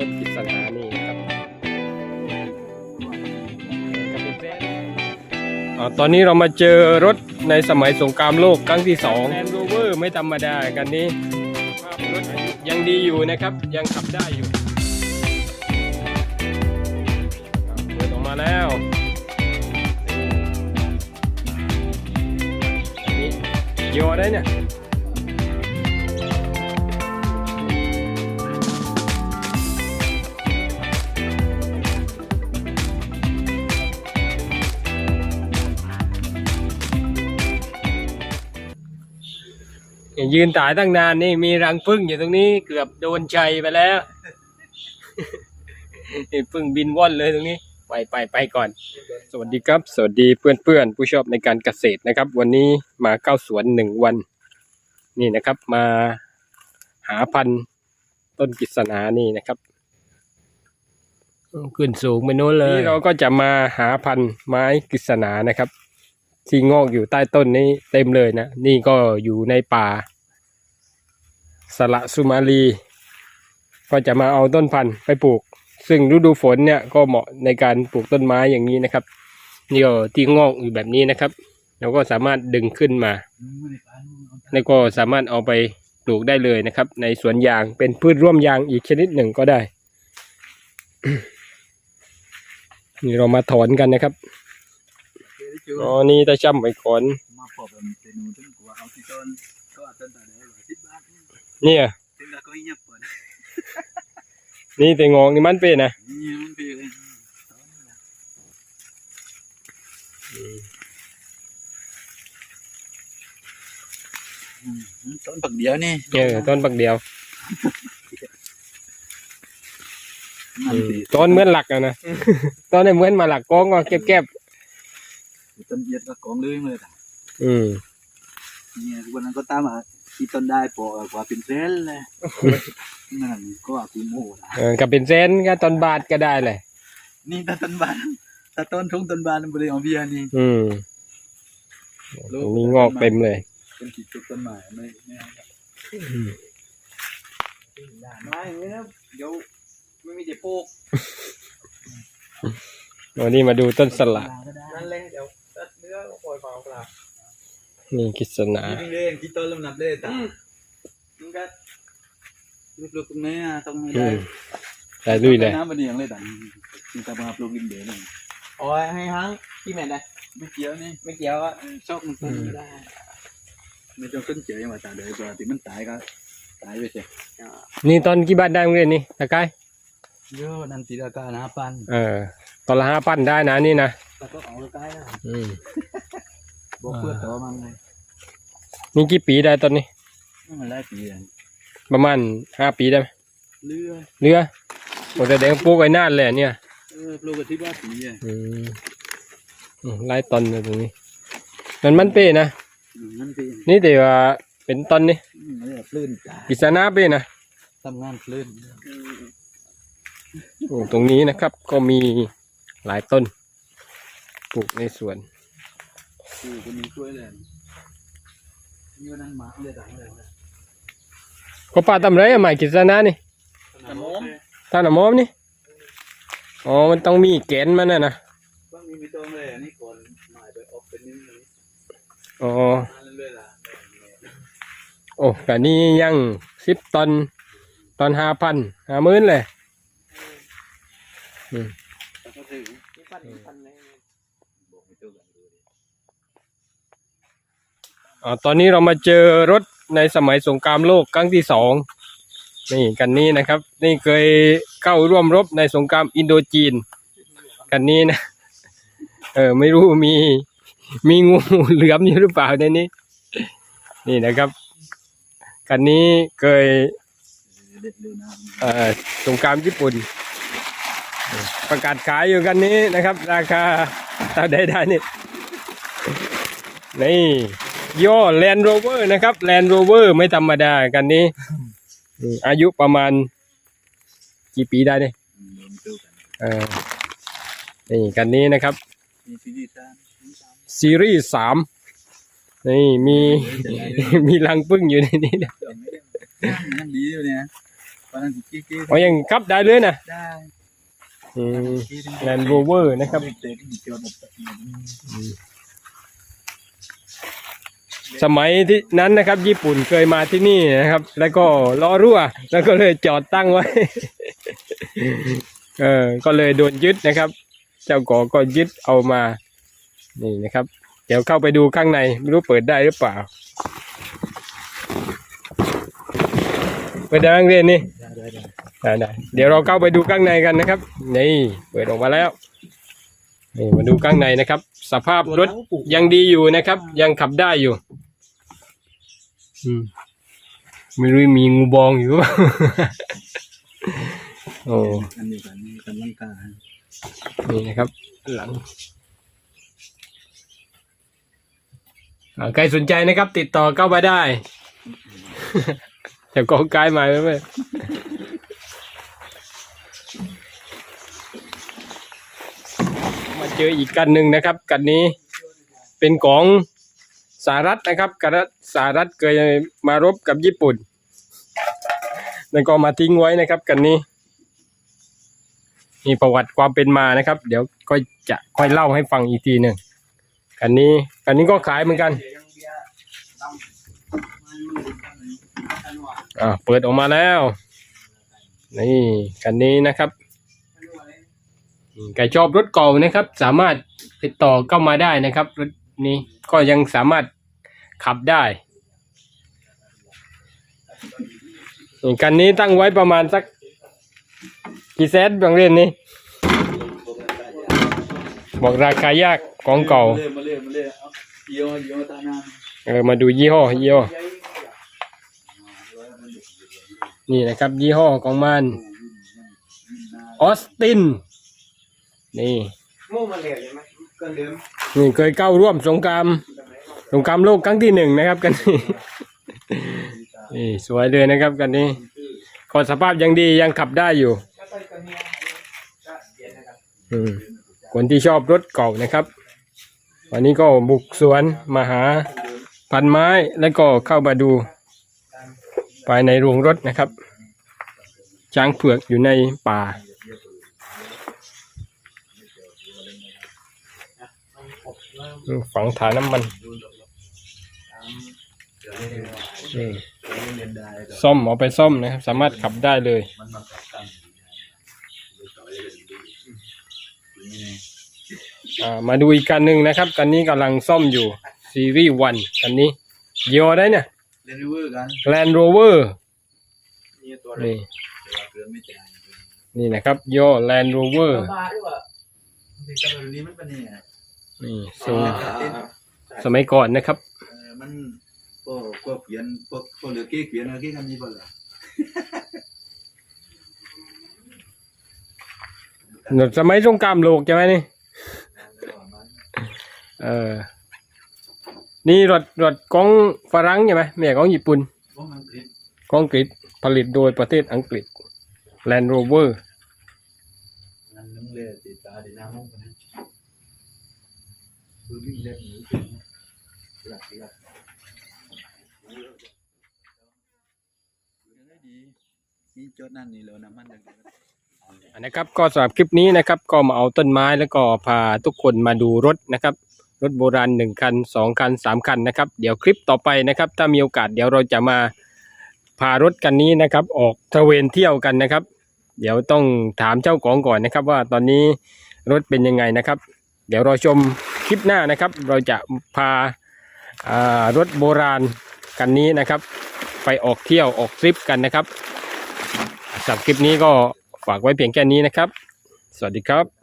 ต้นกิษณานี่ครับอ่าตอนนี้เรามาเจอรถในสมัยสงครามโลกครั้งที่สองแลนด์โรเวอร์ไม่ธรรมดากันนี้ภาพรถยังดีอยู่นะครับ ยังขับได้อยู่เปิดออกมาแล้วนี่โยได้เนี่ย ยืนตายตั้งนานนี่มีรังพึ่งอยู่ตรงนี้เกือบโดนชัยไปแล้วนี่พึ่งบินว่อนเลยตรงนี้ ไปไปไปก่อน สวัสดีครับ สวัสดีเพื่อนเพื่อนๆผู้ชอบในการเกษตรนะครับ วันนี้มาเข้าสวนหนึ่งวัน นี่นะครับ มาหาพันธุ์ต้นกิษณานี่นะครับขึ้นสูงไปโน้นเลยนี่เราก็จะมาหาพันธุ์ไม้กิษณานะครับ ที่งอกอยู่ใต้ต้นนี้เต็มเลยนะ นี่ก็อยู่ในป่า สละสุมาลี ก็จะมาเอาต้นพันธุ์ไปปลูก ซึ่งฤดูฝนเนี่ยก็เหมาะในการปลูกต้นไม้อย่างนี้นะครับนี่ก็ที่งอกอยู่แบบนี้นะครับเราก็สามารถดึงขึ้นมาแล้วก็สามารถเอาไปปลูกได้เลยนะครับ ในสวนยางเป็นพืชร่วมยางอีกชนิดหนึ่งก็ได้นี่เรามาถอนกันนะครับ อ๋อนี่ตาช่ำไปก่อนมาพบเป็นเมนูถึงกว่าเอาที่ต้นก็ต้นแต่ได้ร้อยสิบบาทเนี่ยถึงแล้วก็เงียบเปิดนี่แต่งอกนี่มันเป็นนะนี่มันเป็นเลยต้นปักเดียวนี่เออต้นบักเดียวมันสิต้นเหมือนหลักอะนะต้นเนี่ยเหมือนมาหลักกองก็เก็บเก็บ ต้นเอียดก็กองเลยเลยๆอืมนี่วันนั้นก็ตามมาที่ต้นได้ปอกว่าเป็นเซนเลยนั่นก็อากูโม่ละเออกับเป็นเซนก็ต้นบาทก็ได้เลย นี่ถ้าต้นบานถ้าต้นทุ่งต้นบานบริเอาเบียนี่ อืมตรงนี้งอกเต็มเลย เป็นขีดจุดต้นไม้ไม่ไม่เอาอืมไม่อย่างนี้นะเดี๋ยวไม่มีเด็ปลูกวันนี้มาดูต้นสละนั่นเลยเดี๋ยว ตัดเนื้อก็ปล่อยเปล่าเปล่านี่กิษณากินเล่นกินต้นลำนับเล่นต่างมันก็ลูกๆตรงนี้อะตรงนี้อืได้มได้ลุยเลย น้ำมันเดียงเลยต่างมีตาบาปลูกกินเดี๋ยวนี่โอ้ยให้ฮังพี่แมนได้ไม่เกี่ยวนี่ไม่เกี่ยวอะชอบมันปลูกไม่ได้ไม่ต้องสนใจว่าตาเดี๋ยวตัวที่มันตายก็ตายไปเสียนี่ต้นกี่บาทได้โรงเรียนนี่ตะไคร้เยอะนั่นตีราคาหนาปันเออ ตอนละห้าพันได้นะนี่นะแต่ก็เอาใกล้นะอืม บอกเพื่อต่อมันเลยนี่กี่ปีได้ต้นนี้มันไล่ปีอะประมาณห้าปีได้ไหมเรือเรือโอ้แต่แดงปลูกไว้นานเลยเนี่ยเออปลูกกันที่บ้านปีอะอืมอืมไล่ต้นเลยตรงนี้มันมันเป้นะนั่นปีนี่แต่ว่าเป็นต้นนี่มันจะปลื้นจ้ากิษณาเป้นะทำงานปลื้นโอ้ตรงนี้นะครับก็มีหลายต้นปลูกในสวน คือคนนี้ช่วยเลยนี่นั่งมาเลยต่างเลยก็ป่าทำไรอะหมายกิษณานี่แต่มมท่านอะมอมนี่อ๋อมันต้องมีแกนมันนะนะบางทีไม่ต้องเลยนี่ก่อนหมายไปออกเป็นนี่นี่อ๋อมาเรื่อยๆล่ะโอ้แต่นี่ยังสิบตอนตอนห้าพันห้าหมื่นเลยแต่ก็ถึง พี่ฟันพี่ฟันเลย บอกไม่ต้องกันดูดิ อ๋อ ตอนนี้เรามาเจอรถในสมัยสงครามโลกครั้งที่สองนี่กันนี้นะครับ นี่เคยเข้าร่วมรบในสงครามอินโดจีน กันนี้นะ เออไม่รู้มีมีงูเหลือมอยู่หรือเปล่าในนี้ นี่นะครับ กันนี้เคยเอ่อสงครามญี่ปุ่น ประกาศขายอยู่กันนี้นะครับ ราคาเท่าใดได้นี่นี่ ย่อแลนด์โรเวอร์นะครับแลนด์โรเวอร์ไม่ธรรมดากันนี้อืมอายุประมาณ กี่ปีได้เนี่ยอืมไม่ต้องกันเออนี่กันนี้นะครับมีซีดีซ่าซีรีส์สามนี่มีมีรังพึ่งอยู่ในนี้นะยังดีอยู่เนี่ยวันนั้นกี้กี้อ๋อยังขับได้เลยนะได้อืมแลนด์โรเวอร์นะครับ เด็กๆเกี่ยวกับ สมัยที่นั้นนะครับ ญี่ปุ่นเคยมาที่นี่นะครับ แล้วก็ล้อรั่ว แล้วก็เลยจอดตั้งไว้ เออก็เลยโดนยึดนะครับ เจ้าก่อก็ยึดเอามา นี่นะครับ เดี๋ยวเข้าไปดูข้างใน ไม่รู้เปิดได้หรือเปล่า เปิดได้ไหมเรียนนี่ได้ได้เดี๋ยวเราเข้าไปดูข้างในกันนะครับ นี่ เปิดออกมาแล้ว นี่มาดูข้างในนะครับ สภาพรถยังดีอยู่นะครับ ยังขับได้อยู่อืมไม่รู้มีงูบองอยู่หรือเปล่าโอ้อันนี้กันนี่กันลังกานี่นะครับ หลังอ่าใครสนใจนะครับ ติดต่อเข้ามาได้เดี๋ยวก็กายมาไหม เจออีกกันหนึ่งนะครับ กันนี้เป็นของสหรัฐนะครับกรัฐสหรัฐเคยมารบกับญี่ปุ่น แล้วก็มาทิ้งไว้นะครับ กันนี้ มีประวัติความเป็นมานะครับ เดี๋ยวก็จะค่อยเล่าให้ฟังอีกทีหนึ่งคันนี้คันนี้ก็ขายเหมือนกันอ่าเปิดออกมาแล้ว นี่คันนี้นะครับ ใครชอบรถเก่านะครับ สามารถติดต่อเข้ามาได้นะครับรถนี้ก็ยังสามารถขับได้นี่คันนี้ตั้งไว้ประมาณสักกี่แสนบางเรียนนี้ บอกราคายากของเก่าเอาเยี่ยวเยี่ยวตานานเออมาดูยี่ห้อยี่ห้อนี่นะครับ ยี่ห้อของมันออสติน นี่มู่มาเหลวใช่ไหมเกินเดิมนี่เคยเข้าร่วมสงครามสงครามโลกครั้งที่หนึ่งนะครับกันนี้นี่สวยเลยนะครับกันนี้ขอสภาพยังดียังขับได้อยู่ก็ไปตัวนี้ก็เปลี่ยนนะครับอืมคนที่ชอบรถเก่านะครับ วันนี้ก็บุกสวนมาหาพันไม้แล้วก็เข้ามาดู ภายในโรงรถนะครับ ช้างเผือกอยู่ในป่าอืม ฝังฐานน้ำมันอืมเรียนได้แต่ซ่อมเอาไปซ่อมนะครับ สามารถขับได้เลยมันมากับกันนี่อ่ามาดูอีกกันหนึ่งนะครับกันนี้กำลังซ่อมอยู่ซีรีส์วันกันนี้ยี่ห้อได้เนี่ยเรียนรู้กัน Land Rover นี่ตัวนี่แต่ว่าเพื่อนไม่จ่ายนี่นะครับ ย่อ Land Rover บาด้วยว่ะที่ตอ นนี้มันเป็นยังไงนี่ทรงสมัยก่อนนะครับเออมันก็ก็เขียนก็ก็เหลือเก้เขียนเหลือเก้คำนี้เปล่าล่ะหนดสมัยสงครามโลกใช่ไหมนี่ เออ นี่รถรถของฝรั่งใช่ไหมไม่ใช่ของญี่ปุ่นพวกมันคลิปของอังกฤษผลิตโดยประเทศอังกฤษ Land Rover งั้นนึงเลยติดตาติดหน้าห้องกันนะ คือวิ่งเล่นหนีเป็นหลักหลักดีนี่จดนั่นนี่เลยนะมันเลยอันนะครับก็สำหรับคลิปนี้นะครับก็มาเอาต้นไม้แล้วก็พาทุกคนมาดูรถนะครับ รถโบราณหนึ่งคันสองคันสามคันนะครับ เดี๋ยวคลิปต่อไปนะครับ ถ้ามีโอกาสเดี๋ยวเราจะมาพารถกันนี้นะครับ ออกตระเวนเที่ยวกันนะครับ เดี๋ยวต้องถามเจ้าของก่อนนะครับ ว่าตอนนี้รถเป็นยังไงนะครับ เดี๋ยวเราชม ลิปหน้านะครับ เราจะพาารถโบราณกันนี้นะครับ ไปออกเที่ยวออกทริปกันนะครับสำหรับคลิปนี้ก็ฝากไว้เพียงแค่นี้นะครับ สวัสดีครับ